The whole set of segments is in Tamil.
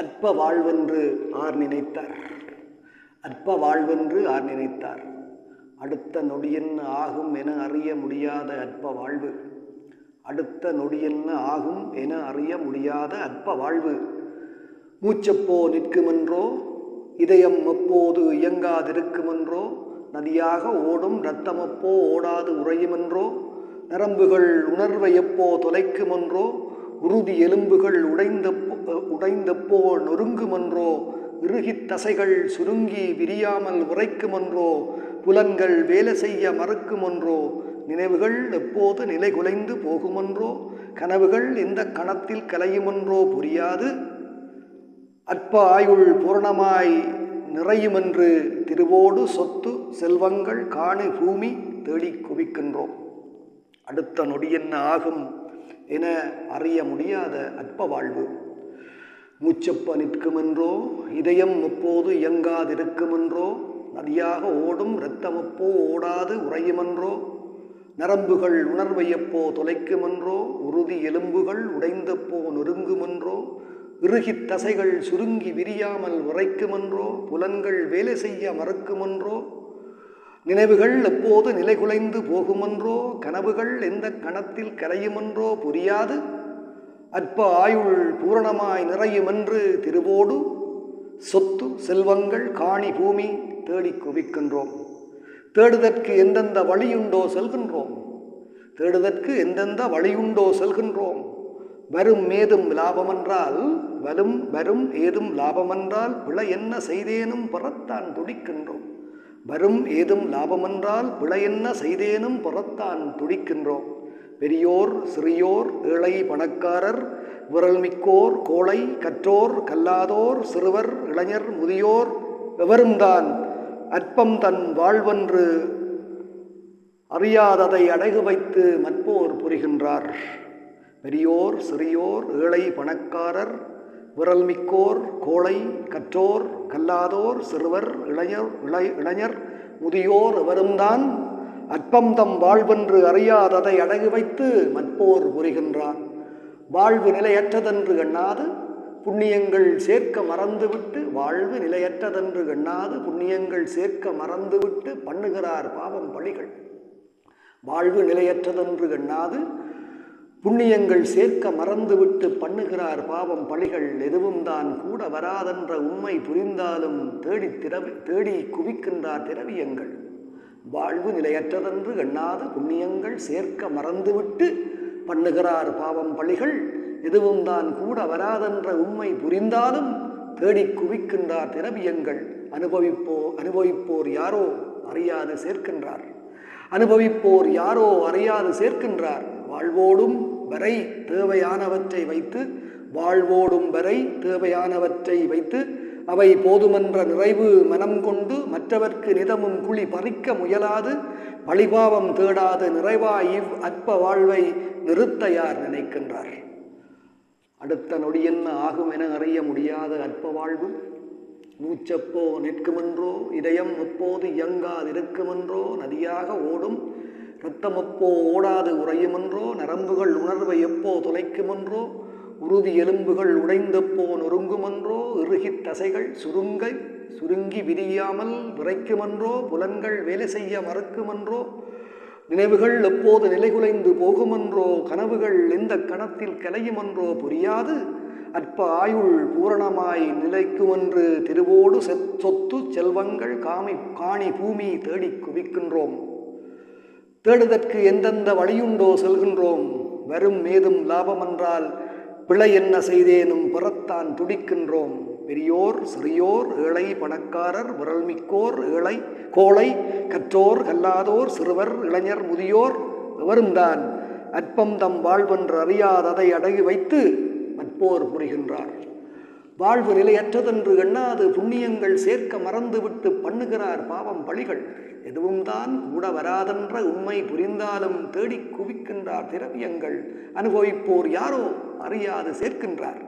அற்ப வாழ்வென்று ஆர் நினைத்தார். அற்ப வாழ்வென்று ஆர் நினைத்தார். அடுத்த நொடியென்ன ஆகும் என அறிய முடியாத அற்ப வாழ்வு அடுத்த நொடியென்ன ஆகும் என அறிய முடியாத அற்ப வாழ்வு மூச்சப்போ நிற்குமென்றோ இதயம் எப்போது இயங்காதிருக்குமென்றோ நதியாக ஓடும் இரத்தமப்போ ஓடாது உறையுமென்றோ நரம்புகள் உணர்வை எப்போ தொலைக்குமென்றோ உறுதி எலும்புகள் உடைந்த உடைந்தப்போ நொறுங்குமன்றோ இறுகித் தசைகள் சுருங்கி விரியாமல் உரைக்குமன்றோ புலன்கள் வேலை செய்ய மறுக்குமன்றோ நினைவுகள் எப்போது நிலை குலைந்து போகுமென்றோ கனவுகள் எந்த கணத்தில் கலையுமென்றோ புரியாது. அற்ப ஆயுள் பூரணமாய் நிறையுமென்று திருவோடு சொத்து செல்வங்கள் காணு பூமி தேடி குவிக்கின்றோம். அடுத்த நொடி என்ன ஆகும் என அறிய முடியாத அற்ப வாழ்வு. மூச்சப்ப நிற்குமென்றோ இதயம் எப்போது இயங்காதிருக்குமென்றோ நதியாக ஓடும் இரத்தமப்போ ஓடாது உறையுமென்றோ நரம்புகள் உணர்வை எப்போ தொலைக்குமென்றோ உறுதி எலும்புகள் உடைந்தப்போ நொறுங்குமென்றோ இறுகித் தசைகள் சுருங்கி விரியாமல் உரைக்குமென்றோ புலன்கள் வேலை செய்ய மறுக்குமென்றோ நினைவுகள் எப்போது நிலைகுலைந்து போகுமென்றோ கனவுகள் எந்த கணத்தில் கரையுமென்றோ புரியாது. அற்ப ஆயுள் பூரணமாய் நிறையுமென்று திருவோடு சொத்து செல்வங்கள் காணி பூமி தேடி குவிக்கின்றோம். தேடுதற்கு எந்தெந்த வழியுண்டோ செல்கின்றோம். தேடுதற்கு எந்தெந்த வழியுண்டோ செல்கின்றோம். வரும் மேதும் லாபமென்றால் வரும் வரும் ஏதும் லாபமென்றால் பிழை என்ன செய்தேனும் புறத்தான் துடிக்கின்றோம். வரும் ஏதும் லாபமென்றால் பிழை என்ன செய்தேனும் புறத்தான் துடிக்கின்றோம். பெரியோர் சிறியோர் ஏழை பணக்காரர் விரல்மிக்கோர் கோளை கற்றோர் கல்லாதோர் சிறுவர் இளைஞர் முதியோர் எவரும்தான் அற்பம் தன் வாழ்வென்று அறியாததை அடகு வைத்து மற்போர் புரிகின்றார். பெரியோர் சிறியோர் ஏழை பணக்காரர் விரல்மிக்கோர் கோளை கற்றோர் கல்லாதோர் சிறுவர் இளைஞர் இளை இளைஞர் முதியோர் எவரும்தான் அற்பம் தம் வாழ்வென்று அறியாததை அடகு வைத்து மற்போர் புரிகின்றான். வாழ்வு நிலையற்றதென்று எண்ணாது புண்ணியங்கள் சேர்க்க மறந்துவிட்டு வாழ்வு நிலையற்றதென்று எண்ணாது புண்ணியங்கள் சேர்க்க மறந்துவிட்டு பண்ணுகிறார் பாவம் பழிகள். வாழ்வு நிலையற்றதென்று எண்ணாது புண்ணியங்கள் சேர்க்க மறந்துவிட்டு பண்ணுகிறார் பாவம் பழிகள். எதுவும் தான் கூட வராதென்ற உண்மை புரிந்தாலும் தேடி திரவி தேடி குவிக்கின்றார் திரவியங்கள். வாழ்வு நிலையற்றதென்று எண்ணாத புண்ணியங்கள் சேர்க்க மறந்துவிட்டு பண்ணுகிறார் பாவம் பழிகள் எதுவும் தான் கூட வராதென்ற உண்மை புரிந்தாலும் தேடி குவிக்கின்றார் திரவியங்கள். அனுபவிப்போ அனுபவிப்போர் யாரோ அறியாது சேர்க்கின்றார். அனுபவிப்போர் யாரோ அறியாது சேர்க்கின்றார். வாழ்வோடும் வரை தேவையானவற்றை வைத்து வாழ்வோடும் வரை தேவையானவற்றை வைத்து அவை போதுமென்ற நிறைவு மனம் கொண்டு மற்றவர்க்கு நிதமும் குழி பறிக்க முயலாது பழிபாவம் தேடாது நிறைவாய் இவ் அற்ப வாழ்வை நிறுத்த யார் நினைக்கின்றார்? அடுத்த நொடியென்ன ஆகும் என அறிய முடியாத அற்ப வாழ்வு? மூச்சப்போ நிற்குமென்றோ இதயம் எப்போது இயங்காதிருக்குமென்றோ நதியாக ஓடும் இரத்தமப்போ ஓடாது உறையுமென்றோ நரம்புகள் உணர்வை எப்போ தொலைக்குமென்றோ உறுதி எலும்புகள் உடைந்து போன் ஒருங்குமன்றோ இறுகித் தசைகள் சுருங்கை சுருங்கி விரியாமல் விரைக்குமன்றோ புலன்கள் வேலை செய்ய மறுக்குமன்றோ நினைவுகள் எப்போது நிலைகுலைந்து போகுமென்றோ கனவுகள் எந்த கணத்தில் கலையுமென்றோ புரியாது. அற்ப ஆயுள் பூரணமாய் நிலைக்குமென்று திருவோடு செத் சொத்து செல்வங்கள் காமி காணி பூமி தேடிக் குவிக்கின்றோம். தேடுதற்கு எந்தெந்த வழியுண்டோ செல்கின்றோம். வரும் மேதும் லாபமென்றால் பிழை என்ன செய்தேனும் புறத்தான் துடிக்கின்றோம். பெரியோர் சிறியோர் ஏழை பணக்காரர் விரல்மிக்கோர் ஏழை கோளை கற்றோர் கல்லாதோர் சிறுவர் இளைஞர் முதியோர் எவரும்தான் அற்பம் தம் வாழ்வென்று அறியாததை அடகி வைத்து மற்போர் புரிகின்றார். வாழ்வு நிலையற்றதென்று எண்ணாது புண்ணியங்கள் சேர்க்க மறந்துவிட்டு பண்ணுகிறார் பாவம் பழிகள். எதுவும் தான் கூட வராதென்ற உண்மை புரிந்தாலும் தேடி குவிக்கின்றார் திரவியங்கள். அனுபவிப்போர் யாரோ? அறியாது சேர்க்கின்றார்.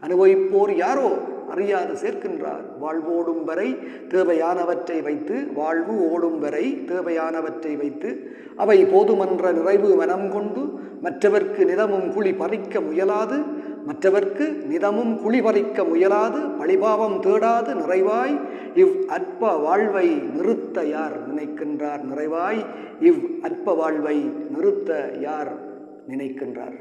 அனுபவிப்போர் யாரோ அறியாது சேர்க்கின்றார். வாழ்வோடும் வரை தேவையானவற்றை வைத்து வாழ்வு ஓடும் வரை தேவையானவற்றை வைத்து அவை போதுமன்ற நிறைவு மனம் கொண்டு மற்றவர்க்கு நிதமும் குழி பறிக்க முயலாது மற்றவர்க்கு நிதமும் குழி பறிக்க முயலாது பழிபாவம் தேடாது நிறைவாய் இவ் அற்ப வாழ்வை நிறுத்த யார் நினைக்கின்றார்? நிறைவாய் இவ் அற்ப வாழ்வை நிறுத்த யார் நினைக்கின்றார்?